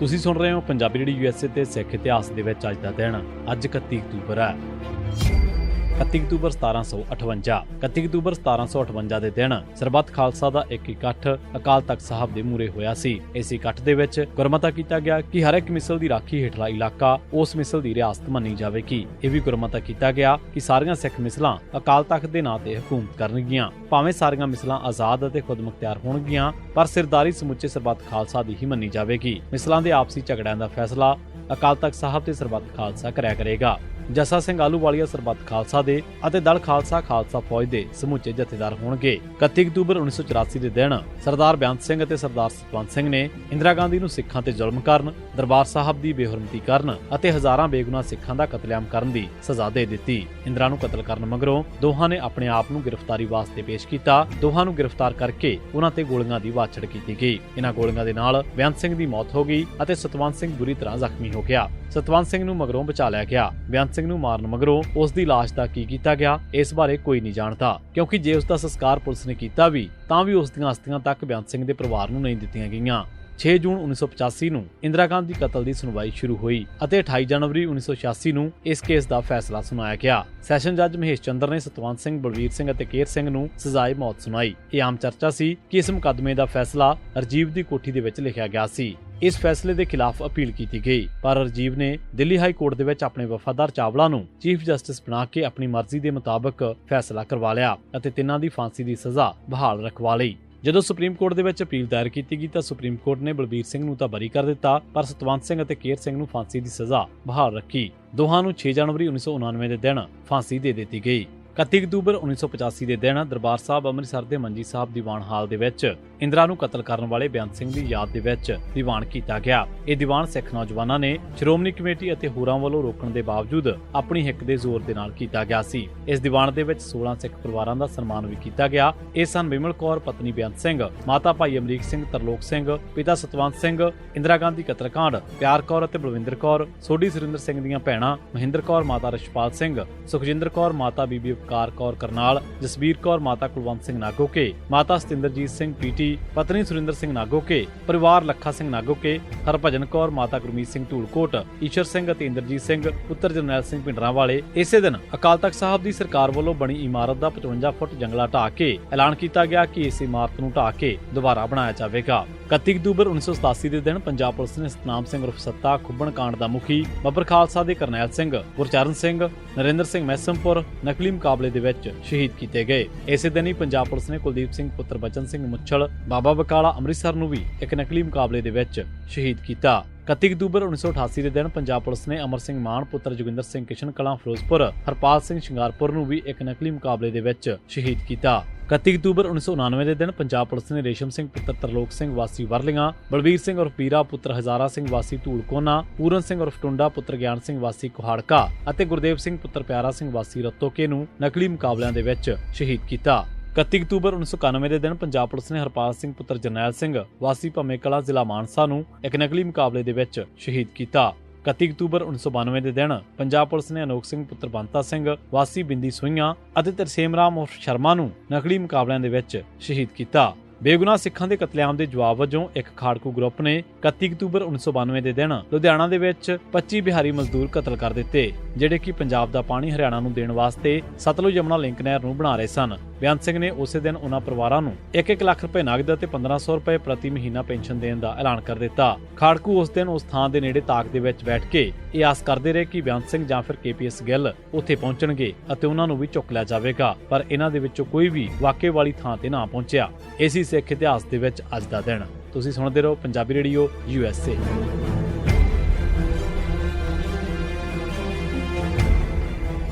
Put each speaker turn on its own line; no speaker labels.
ਤੁਸੀਂ ਸੁਣ ਰਹੇ ਹੋ ਪੰਜਾਬੀ ਰੇਡੀਓ ਯੂਐਸਏ ਤੇ ਸਿੱਖ ਇਤਿਹਾਸ ਦੇ ਵਿੱਚ ਅੱਜ ਦਾ ਦਿਨ, ਅੱਜ 31 ਅਕਤੂਬਰ ਹੈ। 31 ਅਕਤੂਬਰ 1758 31 ਅਕਤੂਬਰ 1758 ਦੇ ਦਿਨ ਸਰਬੱਤ ਖਾਲਸਾ ਦਾ ਇੱਕ ਇਕੱਠ ਅਕਾਲ ਤਖਤ ਸਾਹਿਬ ਦੇ ਮੂਰੇ ਹੋਇਆ ਸੀ। ਇਸ ਇਕੱਠ ਦੇ ਵਿੱਚ ਗੁਰਮਤਾ ਕੀਤਾ ਗਿਆ ਕਿ ਹਰ ਇੱਕ ਮਿਸਲ ਦੀ ਰਾਖੀ ਹੇਠਲਾ ਇਲਾਕਾ ਉਸ ਮਿਸਲ ਦੀ ਰਿਆਸਤ ਮੰਨੀ ਜਾਵੇਗੀ। ਇਹ ਵੀ ਗੁਰਮਤਾ ਕੀਤਾ ਗਿਆ ਕਿ ਸਾਰੀਆਂ ਸਿੱਖ ਮਿਸਲਾਂ ਅਕਾਲ ਤਖਤ ਦੇ ਨਾਂ ਤੇ ਹਕੂਮਤ ਕਰਨਗੀਆਂ। ਭਾਵੇਂ ਸਾਰੀਆਂ ਮਿਸਲਾਂ ਆਜ਼ਾਦ ਅਤੇ ਖੁਦਮੁਖਤਿਆਰ ਹੋਣਗੀਆਂ, ਪਰ ਸਿਰਦਾਰੀ ਸਮੁੱਚੇ ਸਰਬੱਤ ਖਾਲਸਾ ਦੀ ਹੀ ਮੰਨੀ ਜਾਵੇਗੀ। ਮਿਸਲਾਂ ਦੇ ਆਪਸੀ ਝਗੜਿਆਂ ਦਾ ਫੈਸਲਾ ਅਕਾਲ ਤਖਤ ਸਾਹਿਬ ਤੇ ਸਰਬੱਤ ਖਾਲਸਾ ਕਰਿਆ ਕਰੇਗਾ। ਜੱਸਾ ਸਿੰਘ ਆਲੂਵਾਲੀਆ ਸਰਬੱਤ ਖਾਲਸਾ ਦੇ ਅਤੇ ਦਲ ਖਾਲਸਾ ਖਾਲਸਾ ਫੌਜ ਦੇ ਸਮੁੱਚੇ ਜਥੇਦਾਰ ਹੋਣਗੇ। 31 ਅਕਤੂਬਰ 1984 ਦੇ ਦਿਨ ਸਰਦਾਰ ਬਿਆੰਤ ਸਿੰਘ ਅਤੇ ਸਰਦਾਰ ਸਤਵੰਤ ਸਿੰਘ ਨੇ ਇੰਦਰਾ ਗਾਂਧੀ ਨੂੰ ਸਿੱਖਾਂ ਤੇ ਜ਼ੁਲਮ ਕਰਨ, ਦਰਬਾਰ ਸਾਹਿਬ ਦੀ ਬੇਹਰਮਤੀ ਕਰਨ ਅਤੇ ਹਜ਼ਾਰਾਂ ਬੇਗੁਨਾਹ ਸਿੱਖਾਂ ਦਾ ਕਤਲੇਆਮ ਕਰਨ ਦੀ ਸਜ਼ਾ ਦੇ ਦਿੱਤੀ। ਇੰਦਰਾ ਨੂੰ ਕਤਲ ਕਰਨ ਮਗਰੋਂ ਦੋਹਾਂ ਨੇ ਆਪਣੇ ਆਪ ਨੂੰ ਗ੍ਰਿਫਤਾਰੀ ਵਾਸਤੇ ਪੇਸ਼ ਕੀਤਾ। ਦੋਹਾਂ ਨੂੰ ਗ੍ਰਿਫਤਾਰ ਕਰਕੇ ਉਹਨਾਂ ਤੇ ਗੋਲੀਆਂ ਦੀ ਵਾਛੜ ਕੀਤੀ ਗਈ। ਇਹਨਾਂ ਗੋਲੀਆਂ ਦੇ ਨਾਲ ਬਿਆੰਤ ਸਿੰਘ ਦੀ ਮੌਤ ਹੋ ਗਈ ਅਤੇ ਸਤਵੰਤ ਸਿੰਘ ਬੁਰੀ ਤਰ੍ਹਾਂ ਜ਼ਖਮੀ ਹੋ ਗਿਆ। ਸਤਵੰਤ ਸਿੰਘ ਨੂੰ ਮਗਰੋਂ ਬਚਾ ਲਿਆ ਗਿਆ। ਬਿਆੰਤ ਸਿੰਘ ਨੂੰ ਮਾਰਨ ਮਗਰੋਂ ਉਸ ਦੀ ਲਾਸ਼ ਦਾ ਕੀ ਕੀਤਾ ਗਿਆ, ਇਸ ਬਾਰੇ ਕੋਈ ਨਹੀਂ ਜਾਣਦਾ। ਕਿਉਂਕਿ ਜੇ ਉਸ ਦਾ ਸੰਸਕਾਰ ਪੁਲਿਸ ਨੇ ਕੀਤਾ ਵੀ, ਤਾਂ ਵੀ ਉਸ ਦੀਆਂ ਅਸਥੀਆਂ ਤੱਕ ਬਿਆੰਤ ਸਿੰਘ ਦੇ ਪਰਿਵਾਰ ਨੂੰ ਨਹੀਂ ਦਿੱਤੀਆਂ ਗਈਆਂ। 6 ਜੂਨ 1985 ਨੂੰ ਇੰਦਰਾ ਗਾਂਧੀ ਕਤਲ ਦੀ ਸੁਣਵਾਈ ਸ਼ੁਰੂ ਹੋਈ ਅਤੇ 28 ਜਨਵਰੀ 1986 ਨੂੰ ਇਸ ਕੇਸ ਦਾ ਫੈਸਲਾ ਸੁਣਾਇਆ ਗਿਆ। ਸੈਸ਼ਨ ਜੱਜ ਮਹੇਸ਼ ਚੰਦਰ ਨੇ ਸਤਵੰਤ ਸਿੰਘ, ਬਲਵੀਰ ਸਿੰਘ ਅਤੇ ਕੇਰ ਸਿੰਘ ਨੂੰ ਸਜ਼ਾਏ ਮੌਤ ਸੁਣਾਈ। ਇਹ ਆਮ ਚਰਚਾ ਸੀ ਕਿ ਇਸ ਮੁਕੱਦਮੇ ਦਾ ਫੈਸਲਾ ਰਜੀਵ ਦੀ ਕੋਠੀ ਦੇ ਵਿੱਚ ਲਿਖਿਆ ਗਿਆ ਸੀ। ਇਸ ਫੈਸਲੇ ਦੇ ਖਿਲਾਫ ਅਪੀਲ ਕੀਤੀ ਗਈ। ਪਰ ਰਜੀਵ ਨੇ ਦਿੱਲੀ ਹਾਈ ਕੋਰਟ ਦੇ ਵਿੱਚ ਆਪਣੇ ਵਫਾਦਾਰ ਚਾਵਲਾ ਨੂੰ ਚੀਫ ਜਸਟਿਸ ਬਣਾ ਕੇ ਆਪਣੀ ਮਰਜ਼ੀ ਦੇ ਮੁਤਾਬਕ ਫੈਸਲਾ ਕਰਵਾ ਲਿਆ ਅਤੇ ਤਿੰਨਾਂ ਦੀ ਫਾਂਸੀ ਦੀ ਸਜ਼ਾ ਬਹਾਲ ਰਖਵਾ ਲਈ। ਜਦੋਂ ਸੁਪਰੀਮ ਕੋਰਟ ਦੇ ਵਿੱਚ ਅਪੀਲ ਦਾਇਰ ਕੀਤੀ ਗਈ ਤਾਂ ਸੁਪਰੀਮ ਕੋਰਟ ਨੇ ਬਲਬੀਰ ਸਿੰਘ ਨੂੰ ਤਾਂ ਬਰੀ ਕਰ ਦਿੱਤਾ, ਪਰ ਸਤਵੰਤ ਸਿੰਘ ਅਤੇ ਕੇਰ ਸਿੰਘ ਨੂੰ ਫਾਂਸੀ ਦੀ ਸਜ਼ਾ ਬਹਾਲ ਰੱਖੀ। ਦੋਹਾਂ ਨੂੰ 6 ਜਨਵਰੀ 1999 ਦੇ ਦਿਨ ਫਾਂਸੀ ਦੇ ਦਿੱਤੀ ਗਈ। 31 ਅਕਤੂਬਰ 1985 ਦੇ ਦਿਨ ਦਰਬਾਰ ਸਾਹਿਬ ਅੰਮ੍ਰਿਤਸਰ ਦੇ ਮੰਜੀ ਸਾਹਿਬ ਦੀਵਾਨ ਹਾਲ ਦੇ ਵਿੱਚ ਇੰਦਰਾ ਨੂੰ ਕਤਲ ਕਰਨ ਵਾਲੇ ਬੇਅੰਤ ਸਿੰਘ ਦੀ ਯਾਦ ਦੇ ਵਿੱਚ ਦੀਵਾਨ ਕੀਤਾ ਗਿਆ। ਇਹ ਦੀਵਾਨ ਸਿੱਖ ਨੌਜਵਾਨਾਂ ਨੇ ਸ਼੍ਰੋਮਣੀ ਕਮੇਟੀ ਅਤੇ ਹੋਰਾਂ ਵੱਲੋਂ ਰੋਕਣ ਦੇ ਬਾਵਜੂਦ ਆਪਣੀ ਹਿੱਕ ਦੇ ਜ਼ੋਰ ਦੇ ਨਾਲ ਕੀਤਾ ਗਿਆ ਸੀ। ਇਸ ਦੀਵਾਨ ਦੇ ਵਿੱਚ 16 ਸਿੱਖ ਪਰਿਵਾਰਾਂ ਦਾ ਸਨਮਾਨ ਵੀ ਕੀਤਾ ਗਿਆ। ਇਹ ਸਨ ਬਿਮਲ ਕੌਰ, ਪਤਨੀ ਬੇਅੰਤ ਸਿੰਘ, ਮਾਤਾ ਭਾਈ ਅਮਰੀਕ ਸਿੰਘ, ਤਰਲੋਕ ਸਿੰਘ, ਪਿਤਾ ਸਤਵੰਤ ਸਿੰਘ, ਇੰਦਰਾ ਗਾਂਧੀ ਕਤਲकांड ਪਿਆਰ ਕੌਰ ਅਤੇ ਬਲਵਿੰਦਰ ਕੌਰ, ਸੋਢੀ ਸੁਰਿੰਦਰ ਸਿੰਘ ਦੀਆਂ ਭੈਣਾਂ ਮਹਿੰਦਰ ਕੌਰ, ਮਾਤਾ ਰਸ਼ਪਾਲ ਸਿੰਘ, ਸੁਖਜਿੰਦਰ ਕੌਰ, ਮਾਤਾ ਬੀਬੀ ਉਪਕਾਰ ਕੌਰ ਕਰਨਾਲ ਜਸਬੀਰ ਕੌਰ, ਮਾਤਾ ਕੁਲਵੰਤ ਸਿੰਘ ਨਾਗੋਕੇ, ਮਾਤਾ ਸਤਿੰਦਰਜੀਤ ਸਿੰਘ ਪੀਟੀ ਪਤਨੀ ਸੁਰਿੰਦਰ ਸਿੰਘ ਨਾਗੋਕੇ, ਪਰਿਵਾਰ ਲੱਖਾ ਸਿੰਘ ਨਾਗੋਕੇ, ਹਰਭਜਨ ਕੌਰ, ਮਾਤਾ ਗੁਰਮੀਤ ਸਿੰਘ ਧੂਲਕੋਟ, ਈਸ਼ਰ ਸਿੰਘ ਅਤੇ ਇੰਦਰਜੀਤ ਸਿੰਘ, ਪੁੱਤਰ ਜਰਨੈਲ ਸਿੰਘ ਪਿੰਡਰਾਂ ਵਾਲੇ। ਇਸੇ ਦਿਨ ਅਕਾਲ ਤਖਤ ਸਾਹਿਬ ਦੀ ਸਰਕਾਰ ਵੱਲੋਂ ਬਣੀ ਇਮਾਰਤ ਦਾ 55 ਫੁੱਟ ਜੰਗਲਾ ਢਾਹ ਕੇ ਐਲਾਨ ਕੀਤਾ ਗਿਆ ਕਿ ਇਸ ਇਮਾਰਤ ਨੂੰ ਢਾਹ ਕੇ ਦੁਬਾਰਾ ਬਣਾਇਆ ਜਾਵੇਗਾ। 31 ਅਕਤੂਬਰ 1987 ਦੇ ਦਿਨ ਪੰਜਾਬ ਪੁਲਿਸ ਨੇ ਸਤਨਾਮ ਸਿੰਘ ਉਰਫ ਸੱਤਾ, ਖੁੱਬਣ ਕਾਂਡ ਦਾ ਮੁਖੀ ਬੱਬਰ ਖਾਲਸਾ ਦੇ ਕਰਨੈਲ ਸਿੰਘ, ਗੁਰਚਰਨ ਸਿੰਘ, ਨਰਿੰਦਰ ਸਿੰਘ ਮੈਸਮਪੁਰ, ਨਕਲੀ ਮੁਕਾਬਲੇ ਦੇ ਵਿੱਚ ਸ਼ਹੀਦ ਕੀਤੇ ਗਏ। ਇਸੇ ਦਿਨ ਹੀ ਪੰਜਾਬ ਪੁਲਿਸ ਨੇ ਕੁਲਦੀਪ ਸਿੰਘ, ਪੁੱਤਰ ਬਚਨ ਸਿੰਘ ਮੁੱਛਲ, ਬਾਬਾ ਬਕਾਲਾ ਅੰਮ੍ਰਿਤਸਰ ਨੂੰ ਵੀ ਇੱਕ ਨਕਲੀ ਮੁਕਾਬਲੇ ਦੇ ਵਿੱਚ ਸ਼ਹੀਦ ਕੀਤਾ। 31 ਅਕਤੂਬਰ 1988 ਦੇ ਦਿਨ ਪੰਜਾਬ ਪੁਲਿਸ ਨੇ ਅਮਰ ਸਿੰਘ ਮਾਨ, ਪੁੱਤਰ ਜੋਗਿੰਦਰ ਸਿੰਘ ਕਿਸ਼ਨ ਕਲਾਂ, ਫਿਰੋਜ਼ਪੁਰ, ਹਰਪਾਲ ਸਿੰਘ ਸ਼ਿੰਗਾਰਪੁਰ ਨੂੰ ਵੀ ਇੱਕ ਨਕਲੀ ਮੁਕਾਬਲੇ ਦੇ ਵਿੱਚ ਸ਼ਹੀਦ ਕੀਤਾ। 31 ਅਕਤੂਬਰ 1999 ਦੇ ਦਿਨ ਪੰਜਾਬ ਪੁਲਿਸ ਨੇ ਰੇਸ਼ਮ ਸਿੰਘ ਪੁੱਤਰ ਤਰਲੋਕ ਸਿੰਘ ਵਾਸੀ ਵਰਲੀਆਂ ਬਲਵੀਰ ਸਿੰਘ ਉਰਫ ਪੀਰਾ ਪੁੱਤਰ ਹਜ਼ਾਰਾ ਸਿੰਘ ਵਾਸੀ ਧੂਲਕੋਨਾ ਪੂਰਨ ਸਿੰਘ ਉਰਫ ਟੁੰਡਾ ਪੁੱਤਰ ਗਿਆਨ ਸਿੰਘ ਵਾਸੀ ਕੁਹਾੜਕਾ ਅਤੇ ਗੁਰਦੇਵ ਸਿੰਘ ਪੁੱਤਰ ਪਿਆਰਾ ਸਿੰਘ ਵਾਸੀ ਰਤੋਕੇ ਨੂੰ ਨਕਲੀ ਮੁਕਾਬਲਿਆਂ ਦੇ ਵਿੱਚ ਸ਼ਹੀਦ ਕੀਤਾ। 31 ਅਕਤੂਬਰ 1991 ਦੇ ਦਿਨ ਪੰਜਾਬ ਪੁਲਿਸ ਨੇ ਹਰਪਾਲ ਸਿੰਘ ਪੁੱਤਰ ਜਰਨੈਲ ਸਿੰਘ ਵਾਸੀ ਭੰਮੇ ਕਲਾ ਜ਼ਿਲ੍ਹਾ ਮਾਨਸਾ ਨੂੰ ਇੱਕ ਨਕਲੀ ਮੁਕਾਬਲੇ ਦੇ ਵਿੱਚ ਸ਼ਹੀਦ ਕੀਤਾ। 31 ਅਕਤੂਬਰ 1992 ਦੇ ਦਿਨ ਪੰਜਾਬ ਪੁਲਿਸ ਨੇ ਅਨੋਖ ਸਿੰਘ ਪੁੱਤਰ ਬੰਤਾ ਸਿੰਘ, ਵਾਸੀ ਬਿੰਦੀ ਸੋਈਆਂ ਅਤੇ ਤਰਸੇਮ ਰਾਮ ਉਰਫ ਸ਼ਰਮਾ ਨੂੰ ਨਕਲੀ ਮੁਕਾਬਲਿਆਂ ਦੇ ਵਿੱਚ ਸ਼ਹੀਦ ਕੀਤਾ। ਬੇਗੁਨਾਹ ਸਿੱਖਾਂ ਦੇ ਕਤਲੇਆਮ ਦੇ ਜਵਾਬ ਵਜੋਂ ਇੱਕ ਖਾੜਕੂ ਗਰੁੱਪ ਨੇ 31 ਅਕਤੂਬਰ 1992 ਦੇ ਦਿਨ ਲੁਧਿਆਣਾ ਦੇ ਵਿੱਚ 25 ਬਿਹਾਰੀ ਮਜ਼ਦੂਰ ਕਤਲ ਕਰ ਦਿੱਤੇ, ਜਿਹੜੇ ਕਿ ਪੰਜਾਬ ਦਾ ਪਾਣੀ ਹਰਿਆਣਾ ਨੂੰ ਦੇਣ ਵਾਸਤੇ ਸਤਲੁਜ ਯਮੁਨਾ ਲਿੰਕ ਨਹਿਰ ਨੂੰ ਬਣਾ ਰਹੇ ਸਨ। ਬੇਅੰਤ ਸਿੰਘ ਨੇ ਉਸੇ ਦਿਨ ਉਹਨਾਂ ਪਰਿਵਾਰਾਂ ਨੂੰ 1-1 ਲੱਖ ਰੁਪਏ ਨਗਦ ਅਤੇ 1500 ਰੁਪਏ ਪ੍ਰਤੀ ਮਹੀਨਾ ਪੈਨਸ਼ਨ ਦੇਣ ਦਾ ਐਲਾਨ ਕਰ ਦਿੱਤਾ। ਖਾੜਕੂ ਉਸ ਦਿਨ ਉਸ ਥਾਂ ਦੇ ਨੇੜੇ ਤਾਕ ਦੇ ਵਿੱਚ ਬੈਠ ਕੇ ਇਹ ਆਸ ਕਰਦੇ ਰਹੇ ਕਿ ਬੇਅੰਤ ਸਿੰਘ ਜਾਂ ਫਿਰ ਕੇਪੀਐਸ ਗਿੱਲ ਉੱਥੇ ਪਹੁੰਚਣਗੇ ਅਤੇ ਉਹਨਾਂ ਨੂੰ ਵੀ ਚੁੱਕ ਲਿਆ ਜਾਵੇਗਾ, ਪਰ ਇਹਨਾਂ ਦੇ ਵਿੱਚੋਂ ਕੋਈ ਵੀ ਵਾਕੇ ਵਾਲੀ ਥਾਂ ਤੇ ਨਾ ਪਹੁੰਚਿਆ। ਇਸੇ ਸਿੱਖ ਇਤਿਹਾਸ ਦੇ ਵਿੱਚ ਅੱਜ ਦਾ ਦਿਨ। ਤੁਸੀਂ ਸੁਣਦੇ ਰਹੋ ਪੰਜਾਬੀ ਰੇਡੀਓ ਯੂਐਸਏ